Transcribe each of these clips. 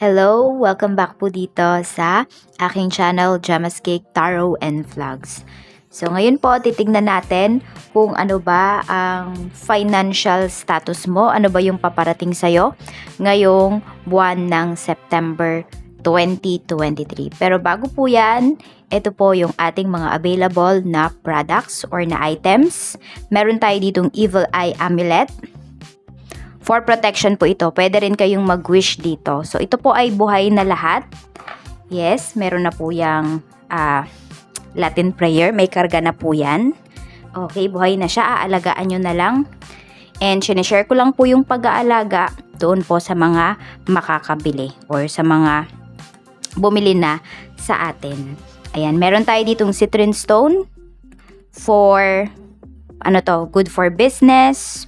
Hello! Welcome back po dito sa aking channel, Gemma's Cake, Tarot and Vlogs. So ngayon po, titignan natin kung ano ba ang financial status mo, ano ba yung paparating sa'yo ngayong buwan ng September 2023. Pero bago po yan, ito po yung ating mga available na products or na items. Meron tayo ditong Evil Eye Amulet, For protection po ito. Pwede rin kayong mag-wish dito. So, ito po ay buhay na lahat. Yes, meron na po yung ah, Latin prayer. May karga na po yan. Okay, buhay na siya. Aalagaan nyo na lang. And sinishare ko lang po yung pag-aalaga doon po sa mga makakabili or sa mga bumili na sa atin. Ayan, meron tayo ditong citron stone for ano to, good for business,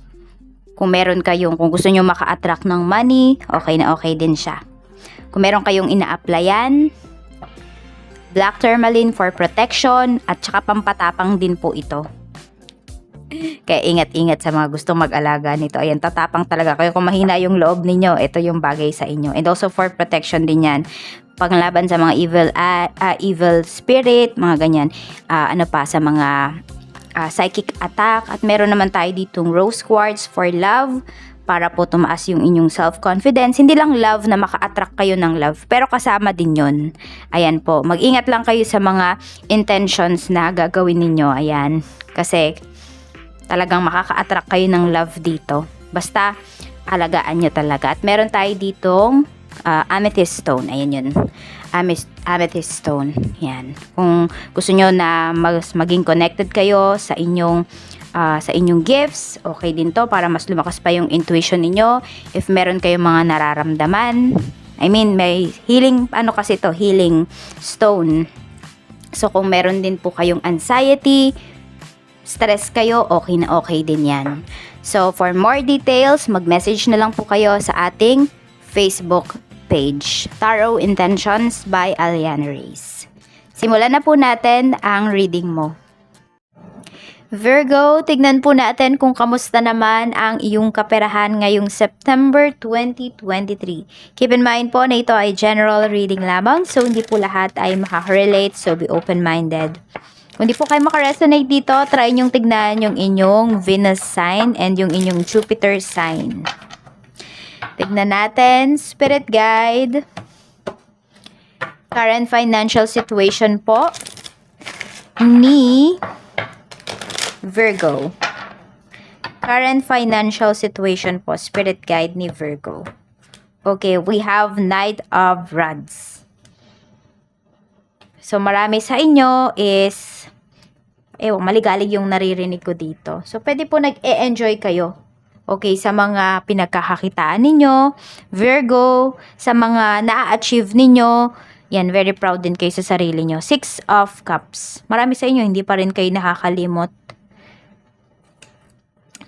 kung meron kayong, kung gusto nyo maka-attract ng money, okay na okay din siya. Kung meron kayong ina-applyan, black tourmaline for protection, at saka pampatapang din po ito. Kaya ingat-ingat sa mga gustong mag-alaga nito. Ayan, tatapang talaga kayo. Kung mahina yung loob ninyo, ito yung bagay sa inyo. And also for protection din yan. Panglaban sa mga evil ah, ah, evil spirit, mga ganyan. Ah, ano pa, sa mga ah, psychic attack at meron naman tayo ditong rose quartz for love para po tumaas yung inyong self-confidence. Hindi lang love na maka-attract kayo ng love, pero kasama din yon. Ayan po, mag-ingat lang kayo sa mga intentions na gagawin ninyo. Ayan, kasi talagang makaka-attract kayo ng love dito. Basta, alagaan nyo talaga. At meron tayo ditong ah, amethyst stone. Ayan yun. Amethyst, amethyst stone. Yan. Kung gusto nyo na mas maging connected kayo sa inyong ah, sa inyong gifts, okay din to para mas lumakas pa yung intuition ninyo. If meron kayong mga nararamdaman, I mean, may healing, ano kasi to, healing stone. So, kung meron din po kayong anxiety, stress kayo, okay na okay din yan. So, for more details, mag-message na lang po kayo sa ating Facebook page, Tarot Intentions by Aliana Reyes. Simulan na po natin ang reading mo. Virgo, tignan po natin kung kamusta naman ang iyong kaperahan ngayong September 2023. Keep in mind po na ito ay general reading lamang, so hindi po lahat ay makaka-relate, so be open-minded. Kung di po kayo makaresonate dito, try nyong tignan yung inyong Venus sign and yung inyong Jupiter sign. Tignan natin, Spirit Guide. Current financial situation po ni Virgo. Current financial situation po, Spirit Guide ni Virgo. Okay, we have Knight of Rods. So, marami sa inyo is, ewan, maligalig yung naririnig ko dito. So, pwede po nag-e-enjoy kayo. Okay, sa mga pinagkakakitaan ninyo, Virgo, sa mga na-achieve ninyo, yan, very proud din kayo sa sarili nyo. Six of Cups. Marami sa inyo, hindi pa rin kayo nakakalimot.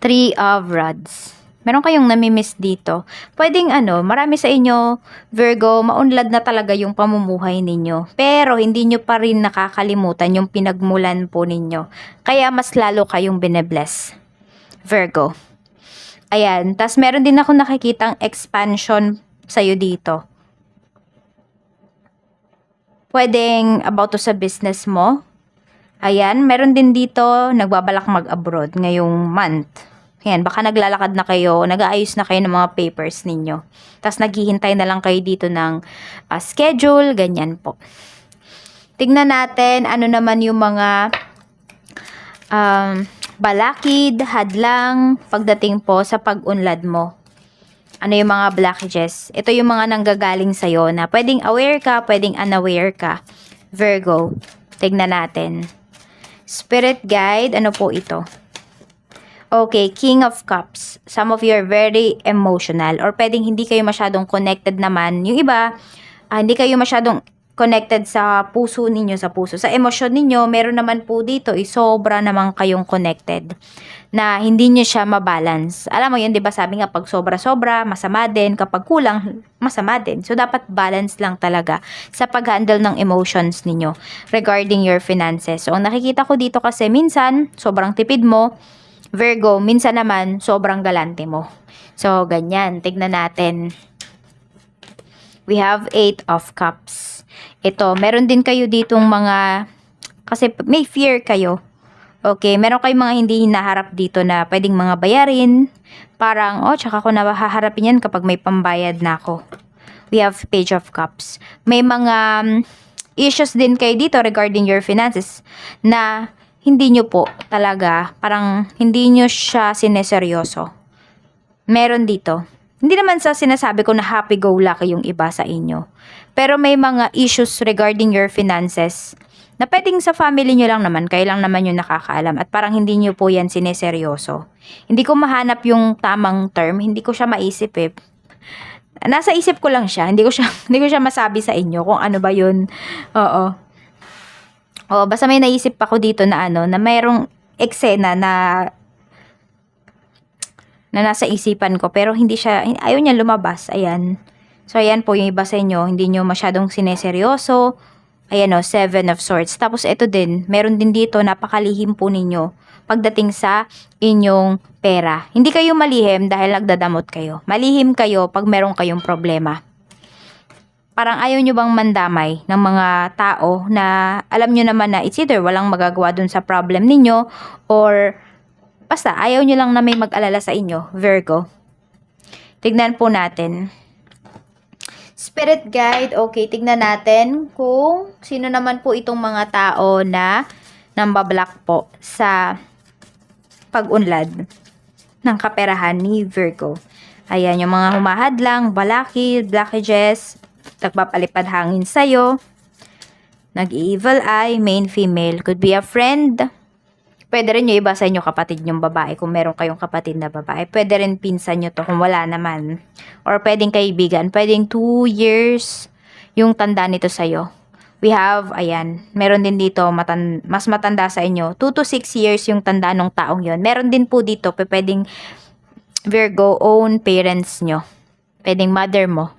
Three of Rods. Meron kayong namimiss dito. Pwedeng ano, marami sa inyo, Virgo, maunlad na talaga yung pamumuhay ninyo. Pero hindi nyo pa rin nakakalimutan yung pinagmulan po ninyo. Kaya mas lalo kayong binebless. Virgo. Ayan. Tapos meron din ako nakikitang expansion sa'yo dito. Pwedeng about to sa business mo. Ayan. Meron din dito nagbabalak mag-abroad ngayong month. Ayan, baka naglalakad na kayo, nag-aayos na kayo ng mga papers ninyo. Tapos naghihintay na lang kayo dito ng ah, schedule, ganyan po. Tignan natin ano naman yung mga um, balakid, hadlang, pagdating po sa pag-unlad mo. Ano yung mga blockages? Ito yung mga nanggagaling sa'yo na pwedeng aware ka, pwedeng unaware ka. Virgo, tignan natin. Spirit guide, ano po ito? Okay, King of Cups. Some of you are very emotional or pwedeng hindi kayo masyadong connected naman. Yung iba, ah, hindi kayo masyadong connected sa puso ninyo, sa puso. Sa emosyon ninyo, meron naman po dito, eh, sobra naman kayong connected na hindi nyo siya mabalance. Alam mo yun, di ba sabi nga, pag sobra-sobra, masama din. Kapag kulang, masama din. So, dapat balance lang talaga sa pag-handle ng emotions ninyo regarding your finances. So, ang nakikita ko dito kasi, minsan, sobrang tipid mo, Virgo, minsan naman, sobrang galante mo. So, ganyan. Tignan natin. We have Eight of Cups. Ito, meron din kayo ditong mga, kasi may fear kayo. Okay, meron kayong mga hindi hinaharap dito na pwedeng mga bayarin. Parang, oh, tsaka ko na haharapin yan kapag may pambayad na ako. We have Page of Cups. May mga um, issues din kayo dito regarding your finances na hindi nyo po talaga, parang hindi nyo siya sineseryoso. Meron dito. Hindi naman sa sinasabi ko na happy-go-lucky yung iba sa inyo. Pero may mga issues regarding your finances na pwedeng sa family nyo lang naman, kayo lang naman yung nakakaalam at parang hindi nyo po yan sineseryoso. Hindi ko mahanap yung tamang term, hindi ko siya maisip eh. Nasa isip ko lang siya, hindi ko siya, hindi ko siya masabi sa inyo kung ano ba yun. Oo. O, basta may naisip ako dito na ano, na mayroong eksena na na nasa isipan ko pero hindi siya ayaw niya lumabas ayan so ayan po yung iba sa inyo. Hindi nyo masyadong sineseryoso. Ayan o seven of swords. Tapos ito din. Meron din dito napakalihim po ninyo pagdating sa inyong pera. Hindi kayo malihim dahil nagdadamot kayo. Malihim kayo pag meron kayong problema. Parang ayaw nyo bang mandamay ng mga tao na alam nyo naman na it's either walang magagawa dun sa problem ninyo or basta ayaw nyo lang na may mag-alala sa inyo, Virgo. Tignan po natin. Spirit guide, okay, tignan natin kung sino naman po itong mga tao na nambablock po sa pag-unlad ng kaperahan ni Virgo. Ayan, yung mga humahadlang, balakid, blockages, nagpapalipad hangin sa'yo, nag-evil eye, main female, could be a friend, pwede rin yung iba sa inyo kapatid yung babae, kung meron kayong kapatid na babae, pwede rin pinsan nyo to kung wala naman, or pwedeng kaibigan, pwedeng 2 years yung tanda nito sa'yo. We have, ayan, meron din dito, matan mas matanda sa inyo, 2 to 6 years yung tanda ng taong yon Meron din po dito, pwedeng Virgo, own parents nyo. Pwedeng mother mo.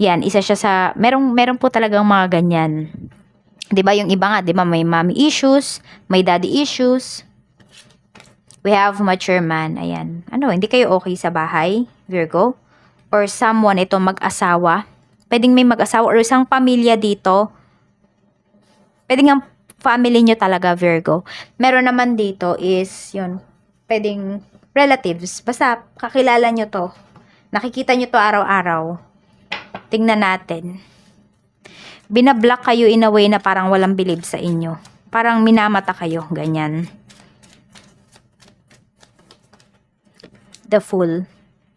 Yan, isa siya sa, merong, meron po talagang mga ganyan. 'Di ba yung iba nga, 'di ba may mommy issues, may daddy issues. We have mature man, ayan. Ano, hindi kayo okay sa bahay, Virgo? Or someone ito mag-asawa. Pwedeng may mag-asawa or isang pamilya dito. Pwedeng ang family nyo talaga, Virgo. Meron naman dito is, yun, pwedeng relatives. Basta, kakilala nyo to. Nakikita nyo to araw-araw. Tingnan natin binablock kayo in a way na parang walang believe sa inyo. Parang minamata kayo, ganyan. The Fool.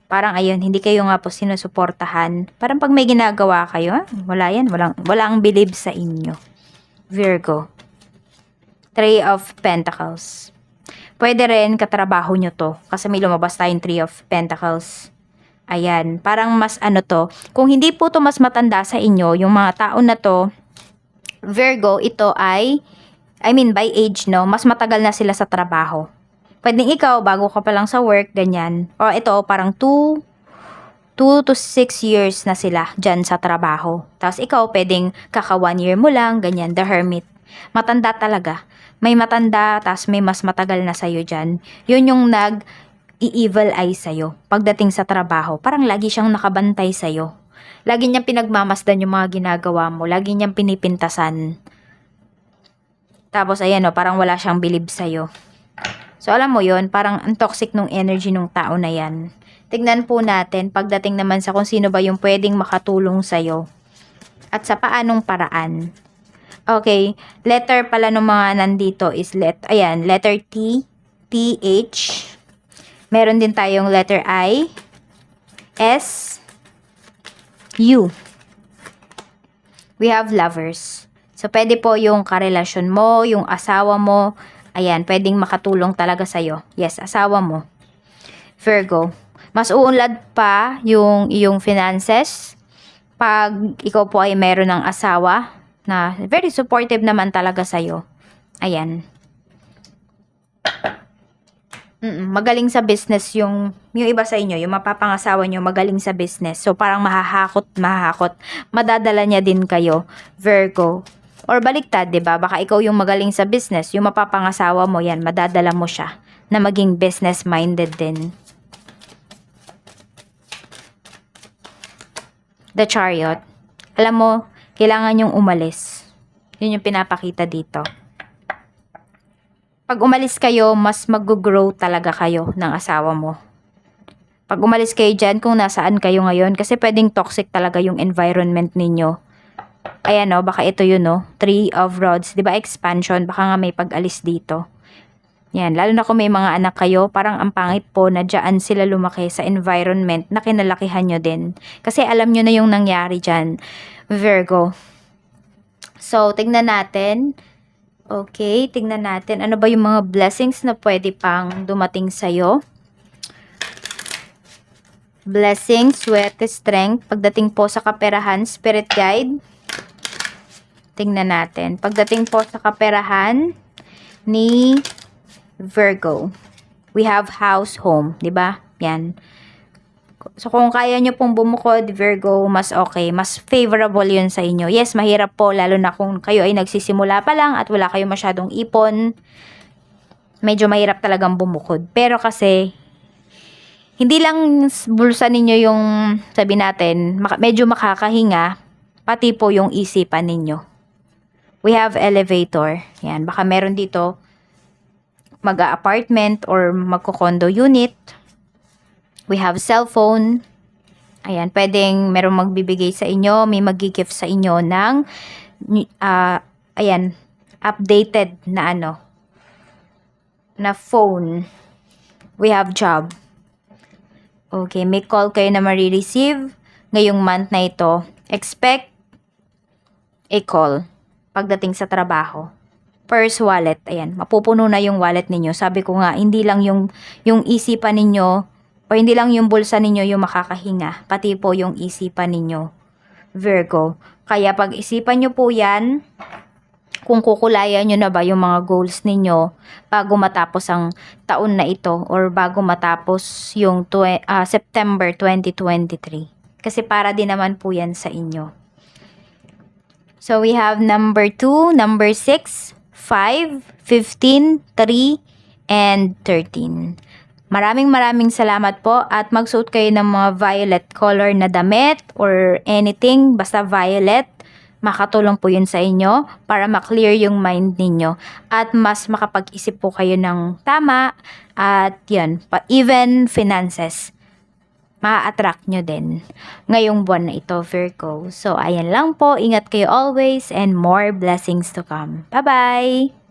Parang ayun, hindi kayo nga po sinusuportahan. Parang pag may ginagawa kayo, wala yan, walang, walang believe sa inyo. Virgo. Three of Pentacles. Pwede rin katrabaho nyo to. Kasi may lumabas tayong Three of Pentacles. Ayan, parang mas ano to. Kung hindi po to mas matanda sa inyo, yung mga tao na to, Virgo, ito ay, I mean by age no, mas matagal na sila sa trabaho. Pwedeng ikaw, bago ka pa lang sa work, ganyan. O ito, parang 2, 2 to 6 years na sila dyan sa trabaho. Tapos ikaw, pwedeng kaka 1 year mo lang, ganyan, the hermit. Matanda talaga. May matanda, tapos may mas matagal na sa'yo dyan. Yun yung nag, i-evil eye sa'yo pagdating sa trabaho. Parang lagi siyang nakabantay sa'yo. Lagi niyang pinagmamasdan yung mga ginagawa mo. Lagi niyang pinipintasan. Tapos ayan o, parang wala siyang bilib sa'yo. So alam mo yon parang ang toxic nung energy nung tao na yan. Tignan po natin pagdating naman sa kung sino ba yung pwedeng makatulong sa'yo. At sa paanong paraan. Okay, letter pala ng mga nandito is let, ayan, letter T, T, H, Meron din tayong letter I, S, U. We have lovers. So, pwede po yung karelasyon mo, yung asawa mo. Ayan, pwedeng makatulong talaga sa'yo. Yes, asawa mo. Virgo. Mas uunlad pa yung iyong finances pag ikaw po ay meron ng asawa na very supportive naman talaga sa'yo. Ayan. Mm, magaling sa business yung yung iba sa inyo, yung mapapangasawa nyo magaling sa business. So parang mahahakot, mahahakot. Madadala niya din kayo, Virgo. Or baliktad, 'di ba? Baka ikaw yung magaling sa business, yung mapapangasawa mo 'yan, madadala mo siya na maging business minded din. The Chariot. alam mo, kailangan yung umalis. Yun yung pinapakita dito. Pag umalis kayo, mas mag-grow talaga kayo ng asawa mo. Pag umalis kayo dyan, kung nasaan kayo ngayon, kasi pwedeng toxic talaga yung environment ninyo. Ayan o, baka ito yun o, Three of Rods, di ba expansion, baka nga may pag-alis dito. Yan, lalo na kung may mga anak kayo, parang ang pangit po na dyan sila lumaki sa environment na kinalakihan nyo din. Kasi alam nyo na yung nangyari dyan, Virgo. So, tignan natin. Okay, tignan natin. Ano ba yung mga blessings na pwede pang dumating sa'yo? Blessing, swerte, strength. Pagdating po sa kaperahan, spirit guide. Tingnan natin. Pagdating po sa kaperahan ni Virgo. We have house, home. ba? Yan. So, kung kaya nyo pong bumukod, Virgo, mas okay. Mas favorable yun sa inyo. Yes, mahirap po, lalo na kung kayo ay nagsisimula pa lang at wala kayo masyadong ipon. Medyo mahirap talagang bumukod. Pero kasi, hindi lang bulsa ninyo yung, sabi natin, medyo makakahinga, pati po yung isipan ninyo. We have elevator. Yan, baka meron dito mag-apartment or magko-condo unit. We have cellphone. Ayan, pwedeng merong magbibigay sa inyo, may magigift sa inyo ng, ah, ayan, updated na ano, na phone. We have job. Okay, may call kayo na marireceive ngayong month na ito. Expect a call pagdating sa trabaho. Purse wallet, ayan, mapupuno na yung wallet ninyo. Sabi ko nga, hindi lang yung, yung isipan ninyo o hindi lang yung bulsa ninyo yung makakahinga, pati po yung isipan ninyo. Virgo. Kaya pag-isipan nyo po yan, kung kukulayan nyo na ba yung mga goals ninyo bago matapos ang taon na ito or bago matapos yung ah, September 2023. Kasi para din naman po yan sa inyo. So we have number 2, number 6, 5, 15, 3, and 13. Maraming maraming salamat po at magsuot kayo ng mga violet color na damit or anything, basta violet. Makatulong po yun sa inyo para maklear yung mind ninyo at mas makapag-isip po kayo ng tama at yan, even finances ma-attract nyo din ngayong buwan na ito, Virgo. So, ayan lang po. Ingat kayo always and more blessings to come. Bye-bye!